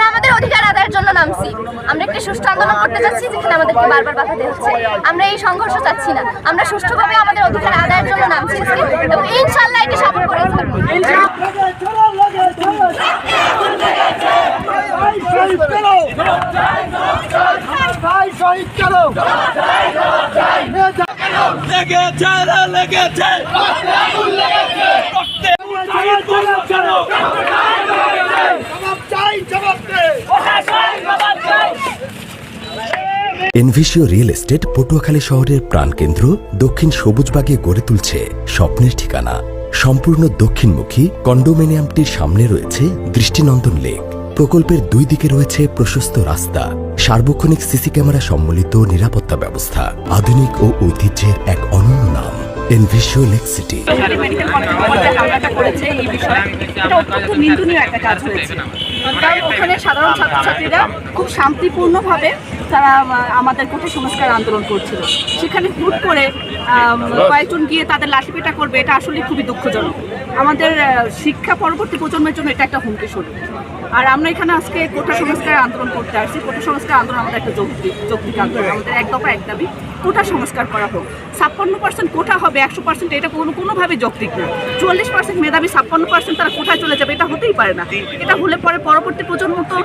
আমরা আমাদের অধিকার আদায়ের জন্য নামছি। আমরা একটি সুষ্ঠু আন্দোলন করতে যাচ্ছি যেখানে আমাদেরকে বারবার বাধা দেওয়া হচ্ছে। আমরা এই সংঘর্ষ চাচ্ছি না। আমরা সুষ্ঠুভাবে আমাদের অধিকার আদায়ের জন্য নামছি। এবং ইনশাল্লাহ এটি সফল করে। লেগেছে লেগেছে এনভিশিও রিয়েল এস্টেট পটুয়াখালী শহরের প্রাণকেন্দ্র দক্ষিণ সবুজবাগে গড়ে তুলছে স্বপ্নের ঠিকানা। সম্পূর্ণ দক্ষিণমুখী কন্ডোমিনিয়ামটির সামনে রয়েছে দৃষ্টিনন্দন লেক। প্রকল্পের দুই দিকে রয়েছে প্রশস্ত রাস্তা, সার্বক্ষণিক সিসি ক্যামেরা সম্মিলিত নিরাপত্তা ব্যবস্থা, আধুনিক ও ঐতিহ্যের এক অনন্য নাম এনভিশিও লেক সিটি। সাধারণ ছাত্রছাত্রীরা খুব শান্তিপূর্ণভাবে তারা আমাদের কঠে সংস্কার আন্দোলন করছিল। সেখানে হুট করে কয়েকজন গিয়ে তাদের লাঠিপেটা করবে, এটা আসলে খুবই দুঃখজনক। আমাদের শিক্ষা পরবর্তী প্রজন্মের জন্য এটা একটা হুমকি শুরু আর আমরা এখানে আজকে কোটা সংস্কার আন্দোলন করতে আসছি। কোটা সংস্কার আন্দোলন আমাদের একটা যৌক্তিক যৌক্তিক আন্দোলন। আমাদের এক দফা এক দাবি। কোটা সংস্কার করা হোক। ছাপ্পান্ন পার্সেন্ট কোটা হবে, একশো পার্সেন্ট এটা কোনো কোনোভাবে যৌক্তিক না। চল্লিশ পার্সেন্ট মেধাবী, ছাপ্পান্ন পার্সেন্ট তারা কোথায় চলে যাবে, এটা হতেই পারে না। এটা হলে পরে পরবর্তী প্রজন্ম তো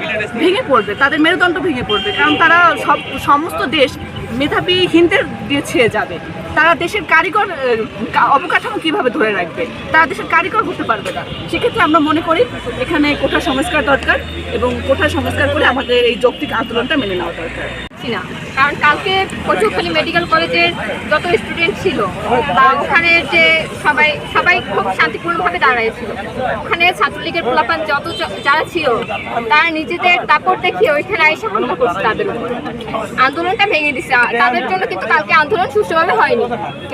ভেঙে পড়বে, তাদের মেরুদণ্ড ভেঙে পড়বে, কারণ তারা সব সমস্ত দেশ মেধাবীহীনদের দিয়ে ছেয়ে যাবে। তারা দেশের কারিগর অবকাঠামো কীভাবে ধরে রাখবে? তারা দেশের কারিগর হতে পারবে না। সেক্ষেত্রে আমরা মনে করি এখানে কোঠা সংস্কার দরকার এবং কোঠা সংস্কার করে আমাদের এই যৌক্তিক আন্দোলনটা মেনে নেওয়া দরকার। পারছি না। কারণ কালকে পটুয়াখালী মেডিকেল কলেজের যত স্টুডেন্ট ছিল, বা ওখানে যে সবাই সবাই খুব শান্তিপূর্ণভাবে দাঁড়াইছিল। ওখানে ছাত্রলীগের পোলাপান যত যারা ছিল, তারা নিজেদের দাপট দেখিয়ে ওইখানে এসে হামলা করছে তাদের আন্দোলনটা ভেঙে দিছে। তাদের জন্য কিন্তু কালকে আন্দোলন সুষ্ঠুভাবে হয়নি।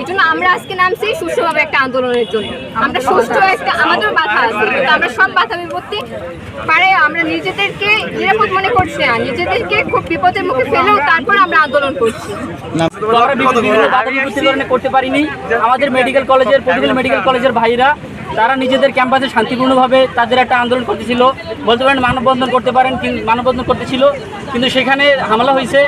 এই জন্য আমরা আজকে নামছি সুষ্ঠুভাবে একটা আন্দোলনের জন্য। আমরা সুষ্ঠু একটা আমাদের বাধা আছে, কিন্তু আমরা সব বাধা বিপত্তি পারে আমরা নিজেদেরকে নিরাপদ মনে করছি না। নিজেদেরকে খুব বিপদের মুখে ফেলেও তারপর আমরা আন্দোলন করছি। কারণে করতে পারিনি। আমাদের মেডিকেল কলেজের পটিশাল মেডিকেল কলেজের ভাইরা তারা নিজেদের ক্যাম্পাসে শান্তিপূর্ণভাবে তাদের একটা আন্দোলন করতেছিল। বলতে পারেন মানববন্ধন করতে পারেন মানববন্ধন করতেছিল। কিন্তু সেখানে হামলা হয়েছে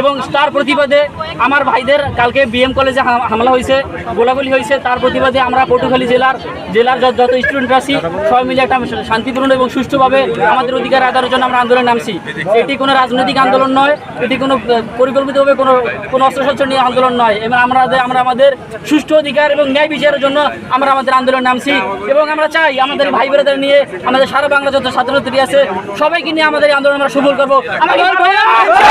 এবং তার প্রতিবাদে আমার ভাইদের কালকে বিএম কলেজে হামলা হয়েছে, গোলাগুলি হয়েছে। তার প্রতিবাদে আমরা পটুখালী জেলার জেলার যত স্টুডেন্ট আছি, সবাই মিলে একটা শান্তিপূর্ণ এবং সুষ্ঠুভাবে আমাদের অধিকার আদায়ের জন্য আমরা আন্দোলনে নামছি। এটি কোনো রাজনৈতিক আন্দোলন নয়, এটি কোনো, পরিকল্পিতভাবে কোনো কোনো অস্ত্রশস্ত্র নিয়ে আন্দোলন নয়। এবং আমরা আমরা আমাদের সুষ্ঠু অধিকার এবং ন্যায় বিচারের জন্য আমরা আমাদের আন্দোলনে নামছি এবং আমরা চাই আমাদের ভাই বোনেদের নিয়ে আমাদের সারা বাংলা যত ছাত্রছাত্রী আছে, সবাইকে নিয়ে আমাদের আন্দোলন আমরা সফল করব। আমাদের